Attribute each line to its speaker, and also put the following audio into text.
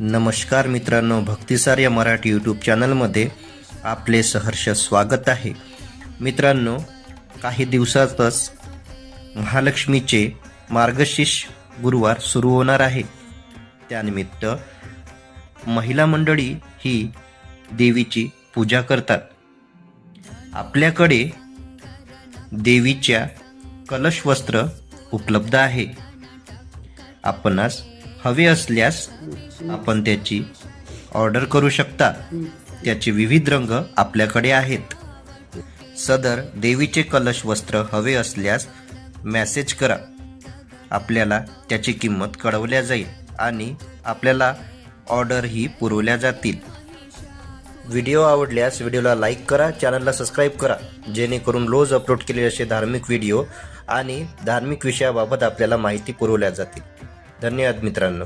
Speaker 1: नमस्कार मित्रांनो भक्तिसार या मराठी यूट्यूब चॅनलमध्ये आपले सहर्ष स्वागत आहे. मित्रांनो काही दिवसातच महालक्ष्मीचे मार्गशीर्ष गुरुवार सुरू होणार आहे. त्यानिमित्त महिला मंडळी ही देवीची पूजा करतात. आपल्याकडे देवीच्या कलश वस्त्र उपलब्ध आहे. आपणास हवे असल्यास आपण त्याची ऑर्डर करू शकता. त्याचे विविध रंग आपल्याकडे आहेत. सदर देवीचे कलश वस्त्र हवे असल्यास मॅसेज करा. आपल्याला त्याची किंमत कळवल्या जाईल आणि आपल्याला ऑर्डरही पुरवल्या जातील. व्हिडिओ आवडल्यास व्हिडिओला लाईक करा चॅनलला सबस्क्राईब करा जेणेकरून रोज अपलोड केलेले असे धार्मिक व्हिडिओ आणि धार्मिक विषयाबाबत आपल्याला माहिती पुरवल्या जातील. धन्यवाद मित्रांनो.